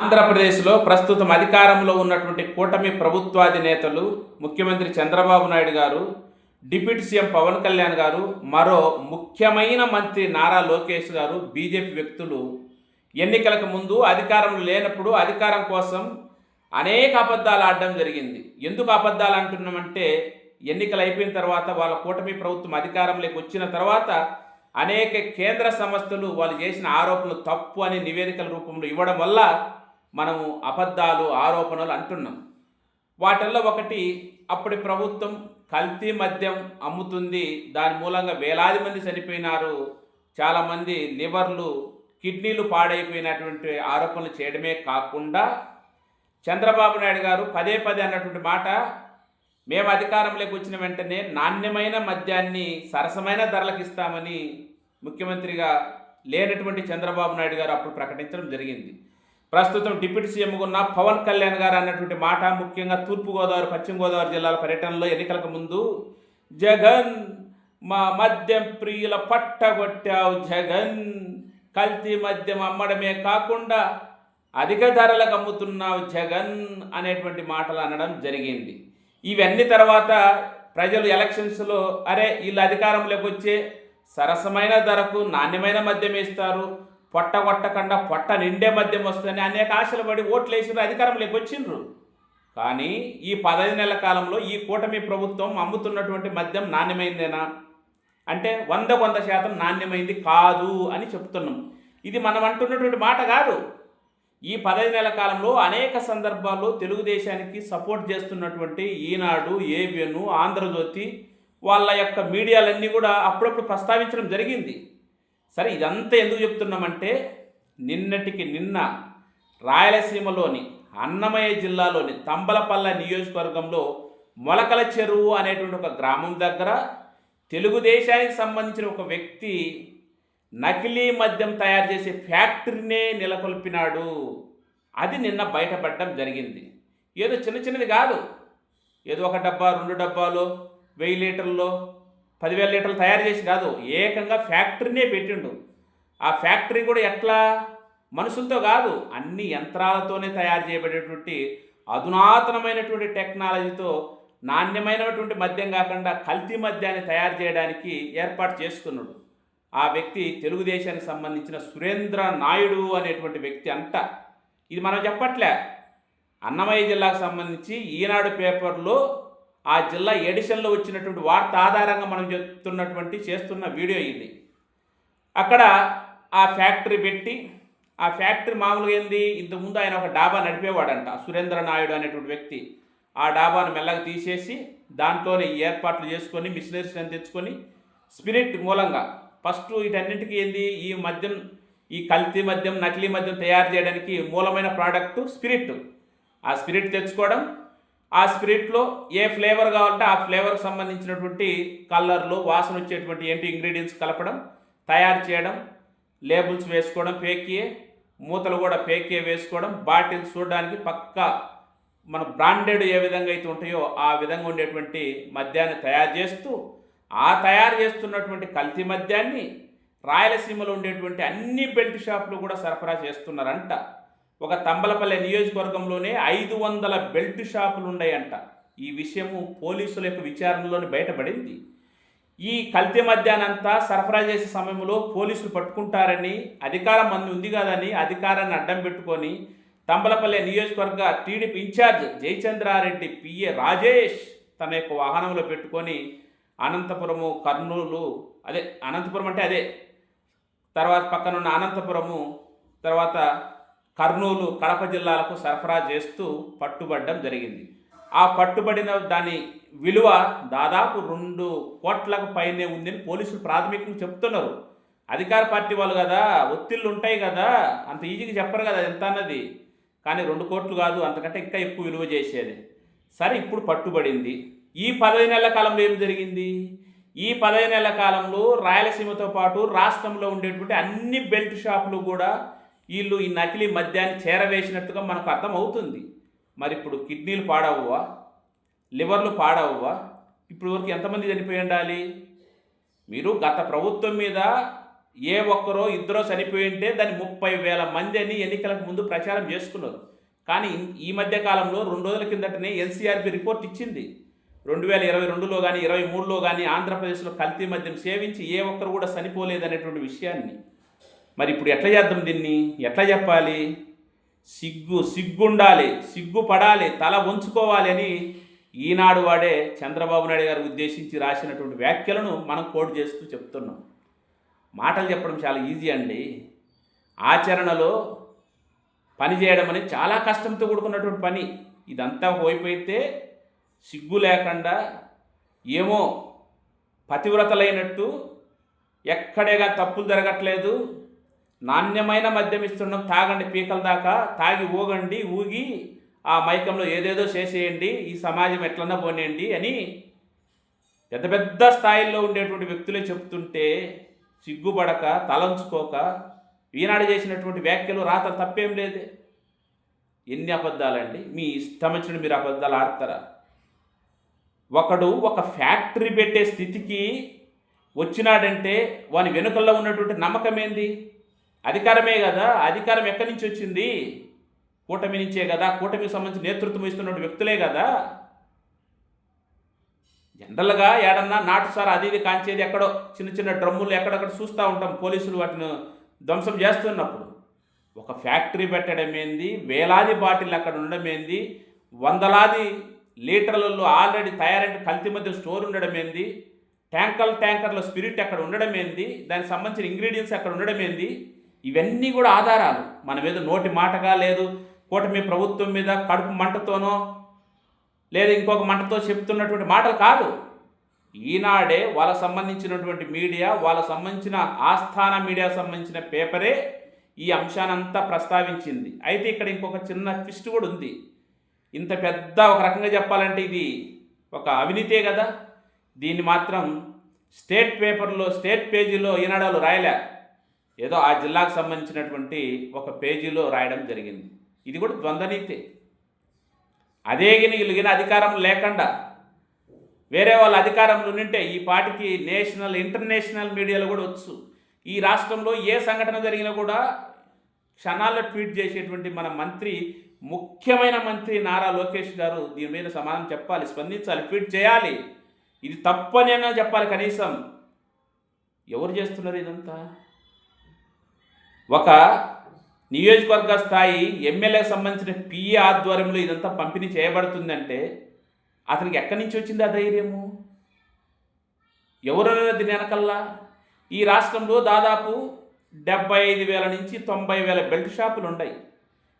ఆంధ్రప్రదేశ్లో ప్రస్తుతం అధికారంలో ఉన్నటువంటి కూటమి ప్రభుత్వాధినేతలు ముఖ్యమంత్రి చంద్రబాబు నాయుడు గారు డిప్యూటీ సీఎం పవన్ కళ్యాణ్ గారు మరో ముఖ్యమైన మంత్రి నారా లోకేష్ గారు బీజేపీ వ్యక్తులు ఎన్నికలకు ముందు అధికారంలో లేనప్పుడు అధికారం కోసం అనేక అబద్ధాలు ఆడడం జరిగింది. ఎందుకు అబద్ధాలు అంటున్నామంటే ఎన్నికలు అయిపోయిన తర్వాత వాళ్ళ కూటమి ప్రభుత్వం అధికారంలోకి వచ్చిన తర్వాత అనేక కేంద్ర సంస్థలు వాళ్ళు చేసిన ఆరోపణలు తప్పు అని నివేదికల రూపంలో ఇవ్వడం వల్ల మనము అబద్ధాలు ఆరోపణలు అంటున్నాం. వాటిల్లో ఒకటి అప్పటి ప్రభుత్వం కల్తీ మద్యం అమ్ముతుంది. దాని మూలంగా వేలాది మంది చనిపోయినారు. చాలామంది లివర్లు కిడ్నీలు పాడైపోయినటువంటి ఆరోపణలు చేయడమే కాకుండా చంద్రబాబు నాయుడు గారు పదే పదే అన్నటువంటి మాట మేము అధికారంలోకి వచ్చిన వెంటనే నాణ్యమైన మద్యాన్ని సరసమైన ధరలకు ఇస్తామని ముఖ్యమంత్రిగా లేనటువంటి చంద్రబాబు నాయుడు గారు అప్పుడు ప్రకటించడం జరిగింది. ప్రస్తుతం డిప్యూటీ సీఎంగా ఉన్న పవన్ కళ్యాణ్ గారు అన్నటువంటి మాట ముఖ్యంగా తూర్పుగోదావరి పశ్చిమ గోదావరి జిల్లాల పర్యటనలో ఎన్నికలకు ముందు జగన్ మా మద్యం ప్రియుల పట్టగొట్టావు జగన్. కల్తీ మద్యం అమ్మడమే కాకుండా అధిక ధరలకు అమ్ముతున్నావు జగన్ అనేటువంటి మాటలు అనడం జరిగింది. ఇవన్నీ తర్వాత ప్రజలు ఎలక్షన్స్లో అరే వీళ్ళు అధికారంలోకి వచ్చే సరసమైన ధరకు నాణ్యమైన మద్యం ఇస్తారు పొట్ట కొట్టకుండా పొట్ట నిండే మద్యం వస్తుందని అనేక ఆశలు పడి ఓట్లు వేసిన అధికారంలోకి వచ్చిండ్రు. కానీ ఈ పదహైదు నెలల కాలంలో ఈ కూటమి ప్రభుత్వం అమ్ముతున్నటువంటి మద్యం నాణ్యమైందేనా? అంటే వంద వంద శాతం నాణ్యమైంది కాదు అని చెప్తున్నాం. ఇది మనం అంటున్నటువంటి మాట కాదు. ఈ పదహైదు నెలల కాలంలో అనేక సందర్భాల్లో తెలుగుదేశానికి సపోర్ట్ చేస్తున్నటువంటి ఈనాడు ఏబిఎన్ ఆంధ్రజ్యోతి వాళ్ళ యొక్క మీడియాలన్నీ కూడా అప్పుడప్పుడు ప్రస్తావించడం జరిగింది. సరే ఇదంతా ఎందుకు చెప్తున్నామంటే నిన్నటికి నిన్న రాయలసీమలోని అన్నమయ్య జిల్లాలోని తంబలపల్ల నియోజకవర్గంలో మొలకల చెరువు అనేటువంటి ఒక గ్రామం దగ్గర తెలుగుదేశానికి సంబంధించిన ఒక వ్యక్తి నకిలీ మద్యం తయారు చేసే ఫ్యాక్టరీనే నెలకొల్పినాడు. అది నిన్న బయటపడడం జరిగింది. ఏదో చిన్న చిన్నది కాదు. ఏదో ఒక డబ్బా రెండు డబ్బాలో వెయ్యి లీటర్లో పదివేల లీటర్లు తయారు చేసి కాదు ఏకంగా ఫ్యాక్టరీనే పెట్టిండు. ఆ ఫ్యాక్టరీ కూడా ఎట్లా? మనుషులతో కాదు అన్ని యంత్రాలతోనే తయారు చేయబడేటువంటి అధునాతనమైనటువంటి టెక్నాలజీతో నాణ్యమైనటువంటి మద్యం కాకుండా కల్తీ మద్యాన్ని తయారు చేయడానికి ఏర్పాటు చేసుకున్నాడు. ఆ వ్యక్తి తెలుగుదేశానికి సంబంధించిన సురేంద్ర నాయుడు అనేటువంటి వ్యక్తి అంట. ఇది మనం చెప్పట్లే. అన్నమయ్య జిల్లాకు సంబంధించి ఈనాడు పేపర్లో ఆ జిల్లా ఎడిషన్లో వచ్చినటువంటి వార్త ఆధారంగా మనం చెప్తున్నటువంటి చేస్తున్న వీడియో ఇది. అక్కడ ఆ ఫ్యాక్టరీ పెట్టి ఆ ఫ్యాక్టరీ మామూలుగా ఏంది? ఇంతకుముందు ఆయన ఒక డాబా నడిపేవాడంట సురేంద్ర నాయుడు అనేటువంటి వ్యక్తి. ఆ డాబాను మెల్లగా తీసేసి దాంట్లోనే ఏర్పాట్లు చేసుకొని మిషనరీస్ అని తెచ్చుకొని స్పిరిట్ మూలంగా ఫస్ట్ వీటన్నింటికి ఏంది? ఈ మద్యం ఈ కల్తీ మద్యం నకిలీ మద్యం తయారు చేయడానికి మూలమైన ప్రోడక్ట్ స్పిరిట్. ఆ స్పిరిట్ తెచ్చుకోవడం ఆ స్పిరిట్లో ఏ ఫ్లేవర్ కావాలంటే ఆ ఫ్లేవర్కి సంబంధించినటువంటి కలర్లు వాసన వచ్చేటువంటి ఏంటి ఇంగ్రీడియంట్స్ కలపడం తయారు చేయడం లేబుల్స్ వేసుకోవడం పేకియే మూతలు కూడా పేకియే వేసుకోవడం బాటిల్స్ చూడడానికి పక్కా మన బ్రాండెడ్ ఏ విధంగా అయితే ఉంటాయో ఆ విధంగా ఉండేటువంటి మద్యాన్ని తయారు చేస్తూ ఆ తయారు చేస్తున్నటువంటి కల్తీ మద్యాన్ని రాయలసీమలో ఉండేటువంటి అన్ని బెల్ట్ షాపులు కూడా సరఫరా చేస్తున్నారంట. ఒక తంబలపల్లె నియోజకవర్గంలోనే ఐదు వందల బెల్ట్ షాపులు ఉన్నాయంట. ఈ విషయము పోలీసుల యొక్క విచారణలోనే బయటపడింది. ఈ కల్తీ మధ్యాహ్నంతా సరఫరా చేసే సమయంలో పోలీసులు పట్టుకుంటారని అధికారం మంది ఉంది కాదని అధికారాన్ని అడ్డం పెట్టుకొని తంబలపల్లె నియోజకవర్గ TDP incharge Jayachandra Reddy PA Rajesh తన యొక్క వాహనంలో పెట్టుకొని అనంతపురము కర్నూలు అదే అనంతపురం అంటే అదే తర్వాత పక్కనున్న అనంతపురము తర్వాత కర్నూలు కడప జిల్లాలకు సరఫరా చేస్తూ పట్టుబడడం జరిగింది. ఆ పట్టుబడిన దాని విలువ దాదాపు రెండు కోట్లకు పైనే ఉందని పోలీసులు ప్రాథమికంగా చెప్తున్నారు. అధికార పార్టీ వాళ్ళు కదా ఒత్తిళ్ళు ఉంటాయి కదా అంత ఈజీగా చెప్పరు కదా ఎంత అన్నది. కానీ రెండు కోట్లు కాదు అంతకంటే ఇంకా ఎక్కువ విలువ చేసేది. సరే ఇప్పుడు పట్టుబడింది. ఈ పదహైదు నెలల కాలంలో ఏం జరిగింది? ఈ పదహైదు నెలల కాలంలో రాయలసీమతో పాటు రాష్ట్రంలో ఉండేటువంటి అన్ని బెల్ట్ షాపులు కూడా వీళ్ళు ఈ నకిలీ మద్యాన్ని చేరవేసినట్టుగా మనకు అర్థమవుతుంది. మరి ఇప్పుడు కిడ్నీలు పాడవువా లివర్లు పాడవువా ఇప్పుడు వరకు ఎంతమంది చనిపోయి ఉండాలి? మీరు గత ప్రభుత్వం మీద ఏ ఒక్కరో ఇద్దరో చనిపోయి ఉంటే దాన్ని ముప్పై వేల మంది అని ఎన్నికలకు ముందు ప్రచారం చేసుకున్నారు. కానీ ఈ మధ్య కాలంలో రెండు రోజుల కిందటనే ఎన్సీఆర్బి రిపోర్ట్ ఇచ్చింది. రెండు వేల ఇరవై రెండులో కానీ ఇరవై మూడులో కానీ ఆంధ్రప్రదేశ్లో కల్తీ మద్యం సేవించి ఏ ఒక్కరు కూడా చనిపోలేదనేటువంటి విషయాన్ని మరి ఇప్పుడు ఎట్లా చేద్దాం దీన్ని? ఎట్లా చెప్పాలి? సిగ్గు సిగ్గుండాలి సిగ్గు పడాలి తల ఉంచుకోవాలి అని ఈనాడు వాడే చంద్రబాబు నాయుడు గారు ఉద్దేశించి రాసినటువంటి వ్యాఖ్యలను మనం కోట్ చేస్తూ చెప్తున్నాం. మాటలు చెప్పడం చాలా ఈజీ అండి. ఆచరణలో పని చేయడం అనేది చాలా కష్టంతో కూడుకున్నటువంటి పని. ఇదంతా పోయిపోయితే సిగ్గు లేకుండా ఏమో పతివ్రతలైనట్టు ఎక్కడేగా తప్పులు జరగట్లేదు. నాణ్యమైన మద్యం ఇస్తున్నాం తాగండి పీకల దాకా తాగి ఊగండి ఊగి ఆ మైకంలో ఏదేదో చేసేయండి ఈ సమాజం ఎట్లన్నా పోనేయండి అని పెద్ద పెద్ద స్థాయిల్లో ఉండేటువంటి వ్యక్తులే చెప్తుంటే సిగ్గుపడక తలంచుకోక ఈనాడు చేసినటువంటి వ్యాఖ్యలు రాత తప్పేం లేదే. ఎన్ని అబద్ధాలండి? మీ ఇష్టం వచ్చిన మీరు అబద్ధాలు ఆడతారా? ఒకడు ఒక ఫ్యాక్టరీ పెట్టే స్థితికి వచ్చినాడంటే వాని వెనుకల్లో ఉన్నటువంటి నమ్మకం ఏంది? అధికారమే కదా అధికారం ఎక్కడి నుంచి వచ్చింది? కూటమి నుంచే కదా కూటమికి సంబంధించి నేతృత్వం ఇస్తున్న వ్యక్తులే కదా. జనరల్గా ఏడన్నా నాటుసారా అది ఇది కాంచేది ఎక్కడో చిన్న చిన్న డ్రమ్ములు ఎక్కడెక్కడ చూస్తూ ఉంటాం పోలీసులు వాటిని ధ్వంసం చేస్తున్నప్పుడు. ఒక ఫ్యాక్టరీ పెట్టడం ఏంది? వేలాది బాటిల్ అక్కడ ఉండడం ఏంది? వందలాది లీటర్లలో ఆల్రెడీ తయారైన కల్తీ మధ్య స్టోర్ ఉండడం ఏంది? ట్యాంకర్ ట్యాంకర్లో స్పిరిట్ అక్కడ ఉండడం ఏంది? దానికి సంబంధించిన ఇంగ్రీడియంట్స్ అక్కడ ఉండడం ఏంది? ఇవన్నీ కూడా ఆధారాలు. మన మీద నోటి మాటగా లేదు కూటమి ప్రభుత్వం మీద కడుపు మంటతోనో లేదా ఇంకొక మంటతో చెప్తున్నటువంటి మాటలు కాదు. ఈనాడే వాళ్ళకు సంబంధించినటువంటి మీడియా వాళ్ళకు సంబంధించిన ఆస్థాన మీడియా సంబంధించిన పేపరే ఈ అంశానంతా ప్రస్తావించింది. అయితే ఇక్కడ ఇంకొక చిన్న ట్విస్ట్ కూడా ఉంది. ఇంత పెద్ద ఒక రకంగా చెప్పాలంటే ఇది ఒక అవినీతే కదా. దీన్ని మాత్రం స్టేట్ పేపర్లో స్టేట్ పేజీలో ఈనాడాలు రాయలే. ఏదో ఆ జిల్లాకు సంబంధించినటువంటి ఒక పేజీలో రాయడం జరిగింది. ఇది కూడా ద్వంద్వనీతే. అదే గినిగిలిగిన అధికారం లేకుండా వేరే వాళ్ళ అధికారంలో ఉంటే ఈ పాటికి నేషనల్ ఇంటర్నేషనల్ మీడియాలో కూడా వచ్చు. ఈ రాష్ట్రంలో ఏ సంఘటన జరిగినా కూడా క్షణాల్లో ట్వీట్ చేసేటువంటి మన మంత్రి ముఖ్యమైన మంత్రి నారా లోకేష్ గారు దీని మీద సమాధానం చెప్పాలి స్పందించాలి ట్వీట్ చేయాలి. ఇది తప్పనైనా చెప్పాలి కనీసం. ఎవరు చేస్తున్నారు ఇదంతా? ఒక నియోజకవర్గ స్థాయి ఎమ్మెల్యేకి సంబంధించిన పిఏ ఆధ్వర్యంలో ఇదంతా పంపిణీ చేయబడుతుందంటే అతనికి ఎక్కడి నుంచి వచ్చింది ఆ ధైర్యము? ఎవరైనా దీని వెనకల్లా? ఈ రాష్ట్రంలో దాదాపు డెబ్బై ఐదు వేల నుంచి తొంభై వేల బెల్ట్ షాపులు ఉన్నాయి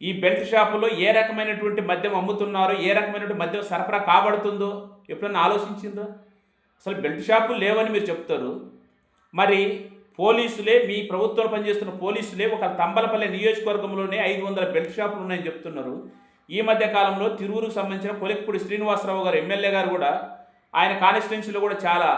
ఈ బెల్ట్ షాపులో ఏ రకమైనటువంటి మద్యం అమ్ముతున్నారో ఏ రకమైనటువంటి మద్యం సరఫరా కాబడుతుందో ఎప్పుడైనా ఆలోచించిందో? అసలు బెల్ట్ షాపులు లేవని మీరు చెప్తారు. మరి పోలీసులే మీ ప్రభుత్వం పనిచేస్తున్న పోలీసులే ఒక తంబలపల్లి నియోజకవర్గంలోనే ఐదు వందల బెల్ట్ షాపులు ఉన్నాయని చెప్తున్నారు. ఈ మధ్య కాలంలో తిరువురుకు సంబంధించిన కొలిక్పూడి శ్రీనివాసరావు గారు ఎమ్మెల్యే గారు కూడా ఆయన కాన్స్టిట్యున్సీలో కూడా చాలా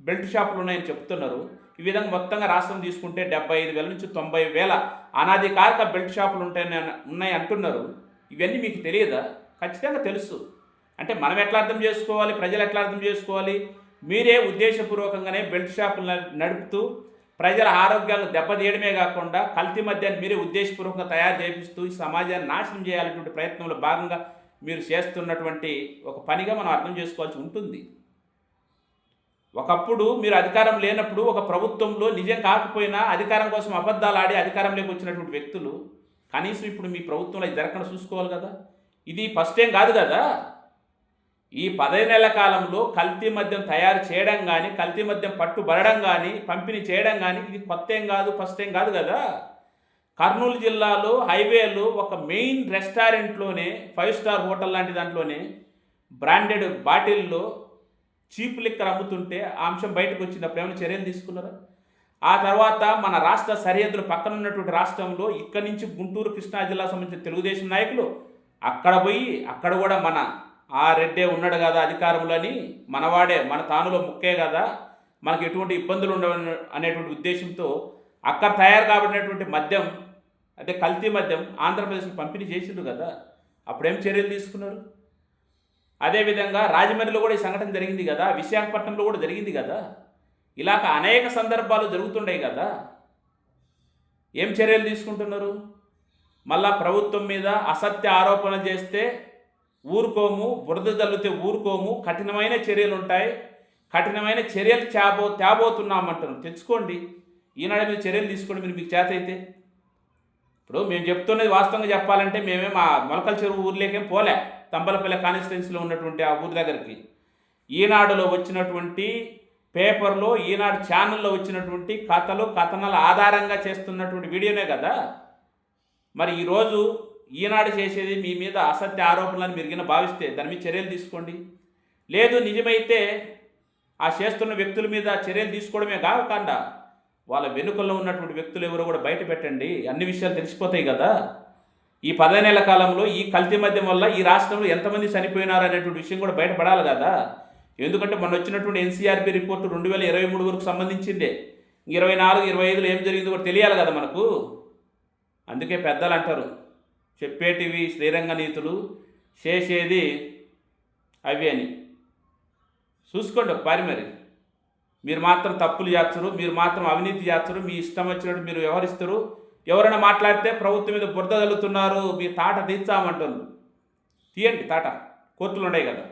బెల్ట్ షాపులు ఉన్నాయని చెప్తున్నారు. ఈ విధంగా మొత్తంగా రాష్ట్రం తీసుకుంటే డెబ్బై ఐదు వేల నుంచి తొంభై వేల అనాధికారిక బెల్ట్ షాపులు ఉంటాయని ఉన్నాయి అంటున్నారు. ఇవన్నీ మీకు తెలియదా? ఖచ్చితంగా తెలుసు. అంటే మనం ఎట్లా అర్థం చేసుకోవాలి? ప్రజలు ఎట్లా అర్థం చేసుకోవాలి? మీరే ఉద్దేశపూర్వకంగానే బెల్ట్ షాపులు నడుపుతూ ప్రజల ఆరోగ్యాలను దెబ్బతీయడమే కాకుండా కల్తీ మద్యాన్ని మీరే ఉద్దేశపూర్వకంగా తయారు చేపిస్తూ ఈ సమాజాన్ని నాశనం చేయాలనేటువంటి ప్రయత్నంలో భాగంగా మీరు చేస్తున్నటువంటి ఒక పనిగా మనం అర్థం చేసుకోవాల్సి ఉంటుంది. ఒకప్పుడు మీరు అధికారం లేనప్పుడు ఒక ప్రభుత్వంలో నిజం కాకపోయినా అధికారం కోసం అబద్ధాలు ఆడి అధికారంలోకి వచ్చినటువంటి వ్యక్తులు కనీసం ఇప్పుడు మీ ప్రభుత్వంలో జరగకుండా చూసుకోవాలి కదా. ఇది ఫస్ట్ టైం కాదు కదా? ఈ పదహైదు నెలల కాలంలో కల్తీ మద్యం తయారు చేయడం కానీ కల్తీ మద్యం పట్టుబడడం కానీ పంపిణీ చేయడం కానీ ఇది కొత్త ఏం కాదు ఫస్ట్ ఏం కాదు కదా. కర్నూలు జిల్లాలో హైవేలో ఒక మెయిన్ రెస్టారెంట్లోనే ఫైవ్ స్టార్ హోటల్ లాంటి దాంట్లోనే బ్రాండెడ్ బాటిల్లో చీప్ లిక్కర్ అమ్ముతుంటే ఆ అంశం బయటకు వచ్చినప్పుడు ఏమైనా చర్యలు తీసుకున్నారా? ఆ తర్వాత మన రాష్ట్ర సరిహద్దులు పక్కన ఉన్నటువంటి రాష్ట్రంలో ఇక్కడి నుంచి గుంటూరు కృష్ణా జిల్లా సంబంధించిన తెలుగుదేశం నాయకులు అక్కడ పోయి అక్కడ కూడా మన ఆ రెడ్డే ఉన్నాడు కదా అధికారంలో అని మనవాడే మన తానులో ముక్కే కదా? మనకు ఎటువంటి ఇబ్బందులు ఉండవు అనేటువంటి ఉద్దేశంతో అక్కడ తయారు కాబడినటువంటి మద్యం అదే కల్తీ మద్యం ఆంధ్రప్రదేశ్కి పంపిణీ చేసిండు కదా? అప్పుడేం చర్యలు తీసుకున్నారు? అదేవిధంగా రాజమండ్రిలో కూడా ఈ సంఘటన జరిగింది కదా? విశాఖపట్నంలో కూడా జరిగింది కదా? ఇలాగ అనేక సందర్భాలు జరుగుతుండే కదా? ఏం చర్యలు తీసుకుంటున్నారు? మళ్ళా ప్రభుత్వం మీద అసత్య ఆరోపణ చేస్తే ఊరుకోము బురద జల్లితే ఊరుకోము కఠినమైన చర్యలు ఉంటాయి కఠినమైన చర్యలు తేబో తేబోతున్నామంటున్నాం తెచ్చుకోండి. ఈనాడు మీరు చర్యలు తీసుకోండి మీరు మీకు చేత అయితే. ఇప్పుడు మేము చెప్తున్నది వాస్తవంగా చెప్పాలంటే మేమే మా మొలకల చెరువు ఊర్లోకేం పోలే. తంబలపల్లి కాన్స్టిట్యున్సీలో ఉన్నటువంటి ఆ ఊరి దగ్గరికి. ఈనాడులో వచ్చినటువంటి పేపర్లో ఈనాడు ఛానల్లో వచ్చినటువంటి కథలు కథనాల ఆధారంగా చేస్తున్నటువంటి వీడియోనే కదా. మరి ఈరోజు ఈనాడు చేసేది మీ మీద అసత్య ఆరోపణలను మీరు గిన భావిస్తే దాని మీద చర్యలు తీసుకోండి. లేదు నిజమైతే ఆ చేస్తున్న వ్యక్తుల మీద చర్యలు తీసుకోవడమే కాకుండా వాళ్ళ వెనుకల్లో ఉన్నటువంటి వ్యక్తులు ఎవరో కూడా బయట పెట్టండి. అన్ని విషయాలు తెలిసిపోతాయి కదా. ఈ పదిహేనేళ్ళ కాలంలో ఈ కల్తీ మద్యం వల్ల ఈ రాష్ట్రంలో ఎంతమంది చనిపోయినారు అనేటువంటి విషయం కూడా బయటపడాలి కదా. ఎందుకంటే మొన్న వచ్చినటువంటి ఎన్సీఆర్పి రిపోర్టు రెండు వేల ఇరవై మూడు వరకు సంబంధించిందే. ఇరవై నాలుగు ఇరవై ఐదులో ఏం జరిగిందో కూడా తెలియాలి కదా మనకు. అందుకే పెద్దలు అంటారు చెప్పేటివి శ్రీరంగ నీతులు చేసేది అవి అని. చూసుకోండి ఒకసారి మరి. మీరు మాత్రం తప్పులు చేస్తారు మీరు మాత్రం అవినీతి చేస్తారు మీ ఇష్టం వచ్చినట్టు మీరు వ్యవహరిస్తారు. ఎవరైనా మాట్లాడితే ప్రభుత్వం మీద బురద చల్లుతున్నారు మీ తాట తీర్చామంటారు తీయండి తాట. కోర్టులు ఉన్నాయి కదా.